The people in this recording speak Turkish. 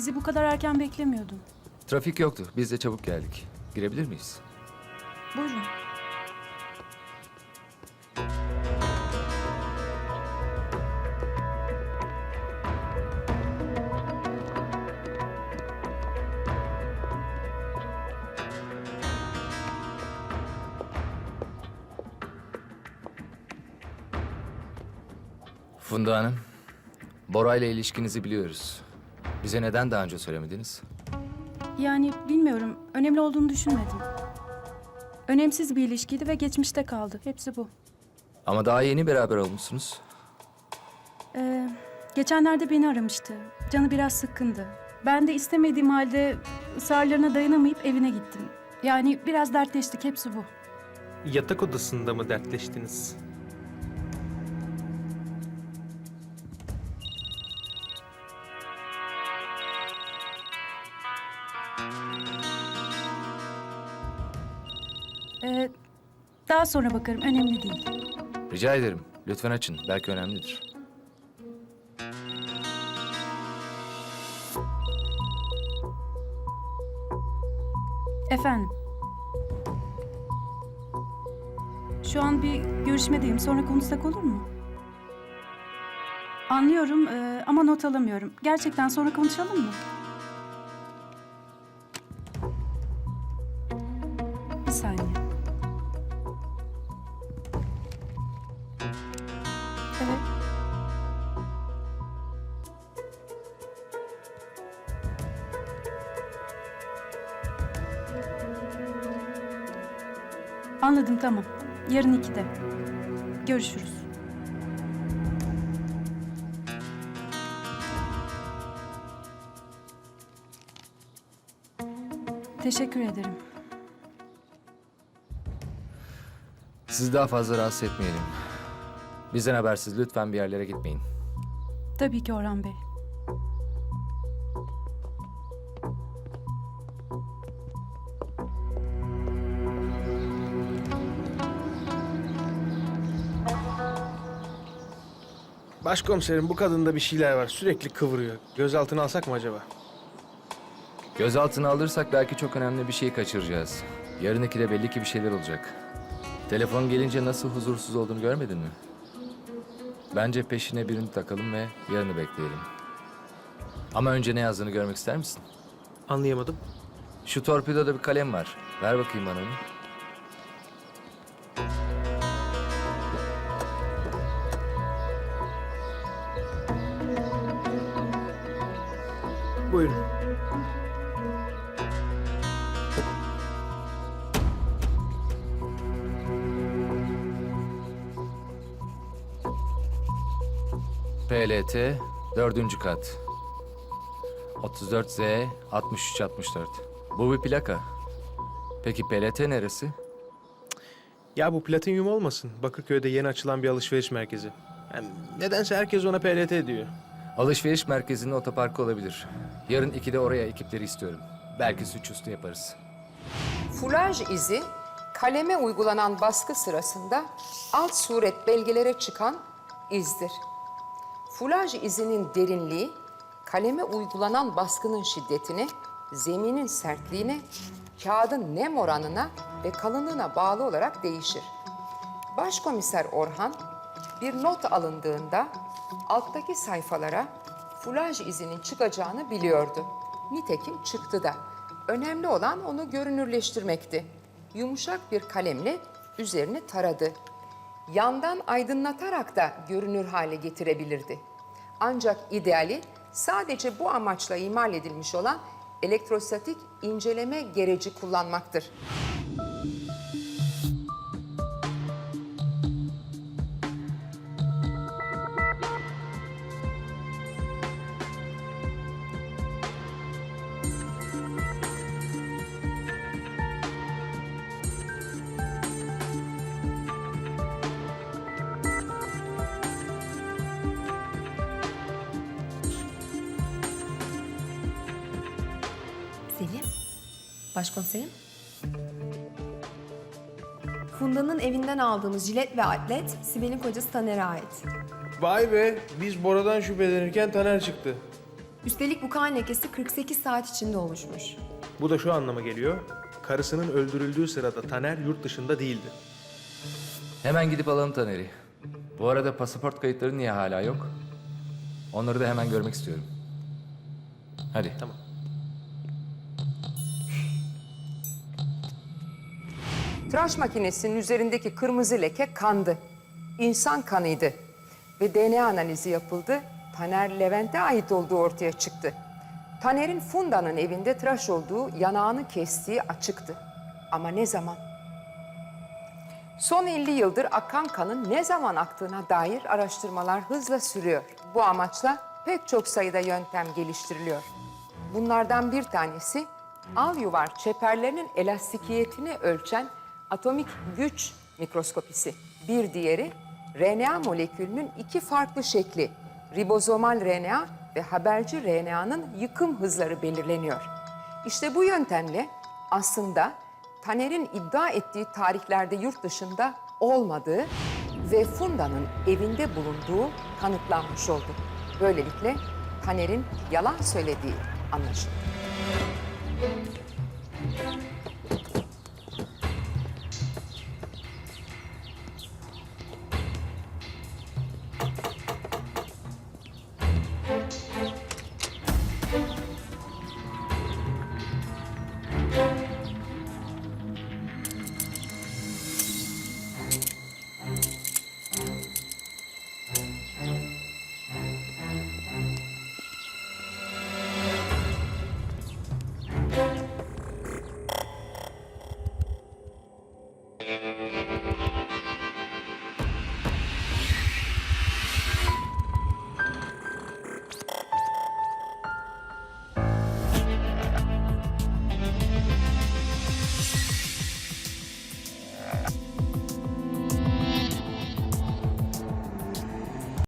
Sizi bu kadar erken beklemiyordum. Trafik yoktu. Biz de çabuk geldik. Girebilir miyiz? Buyurun. Funda Hanım, Bora ile ilişkinizi biliyoruz. Bize neden daha önce söylemediniz? Yani bilmiyorum. Önemli olduğunu düşünmedim. Önemsiz bir ilişkiydi ve geçmişte kaldı. Hepsi bu. Ama daha yeni beraber olmuşsunuz. Ee, geçenlerde beni aramıştı. Canı biraz sıkkındı. Ben de istemediğim halde ısrarlarına dayanamayıp evine gittim. Yani biraz dertleştik. Hepsi bu. Yatak odasında mı dertleştiniz? Ee, daha sonra bakarım. Önemli değil. Rica ederim. Lütfen açın. Belki önemlidir. Efendim. Şu an bir görüşmedeyim. Sonra konuşsak olur mu? Anlıyorum ee, ama not alamıyorum. Gerçekten sonra konuşalım mı? Anladım tamam. Yarın ikide. Görüşürüz. Teşekkür ederim. Sizi daha fazla rahatsız etmeyelim. Bizden habersiz lütfen bir yerlere gitmeyin. Tabii ki Orhan Bey. Başkomiserim bu kadında bir şeyler var. Sürekli kıvırıyor. Gözaltına alsak mı acaba? Gözaltına alırsak belki çok önemli bir şey kaçıracağız. Yarın ikide belli ki bir şeyler olacak. Telefon gelince nasıl huzursuz olduğunu görmedin mi? Bence peşine birini takalım ve yarını bekleyelim. Ama önce ne yazdığını görmek ister misin? Anlayamadım. Şu torpidoda bir kalem var. Ver bakayım bana onu. Buyurun. PLT dördüncü kat. 34Z 6364. Bu bir plaka. Peki PLT neresi? Ya bu platinyum olmasın. Bakırköy'de yeni açılan bir alışveriş merkezi. Yani nedense herkes ona PLT diyor. Alışveriş merkezinin otoparkı olabilir. Yarın 2'de oraya ekipleri istiyorum. Belki suçüstü yaparız. Fulaj izi kaleme uygulanan baskı sırasında alt suret belgelere çıkan izdir. Fulaj izinin derinliği kaleme uygulanan baskının şiddetine, zeminin sertliğine, kağıdın nem oranına ve kalınlığına bağlı olarak değişir. Başkomiser Orhan bir not alındığında alttaki sayfalara fulaj izinin çıkacağını biliyordu. Nitekim çıktı da. Önemli olan onu görünürleştirmekti. Yumuşak bir kalemle üzerini taradı. Yandan aydınlatarak da görünür hale getirebilirdi. Ancak ideali sadece bu amaçla imal edilmiş olan elektrostatik inceleme gereci kullanmaktır. Başkomiserim. Funda'nın evinden aldığımız jilet ve atlet Sibel'in kocası Taner'e ait. Vay be biz Bora'dan şüphelenirken Taner çıktı. Üstelik bu kan lekesi 48 saat içinde oluşmuş. Bu da şu anlama geliyor. Karısının öldürüldüğü sırada Taner yurt dışında değildi. Hemen gidip alalım Taner'i. Bu arada pasaport kayıtları niye hala yok? Onları da hemen görmek istiyorum. Hadi. Tamam. Tıraş makinesinin üzerindeki kırmızı leke kandı. İnsan kanıydı. Ve DNA analizi yapıldı. Taner Levent'e ait olduğu ortaya çıktı. Taner'in Funda'nın evinde tıraş olduğu, yanağını kestiği açıktı. Ama ne zaman? Son 50 yıldır akan kanın ne zaman aktığına dair araştırmalar hızla sürüyor. Bu amaçla pek çok sayıda yöntem geliştiriliyor. Bunlardan bir tanesi al yuvar çeperlerinin elastikiyetini ölçen atomik güç mikroskopisi. Bir diğeri RNA molekülünün iki farklı şekli, ribozomal RNA ve haberci RNA'nın yıkım hızları belirleniyor. İşte bu yöntemle aslında Taner'in iddia ettiği tarihlerde yurt dışında olmadığı ve Funda'nın evinde bulunduğu kanıtlanmış oldu. Böylelikle Taner'in yalan söylediği anlaşıldı.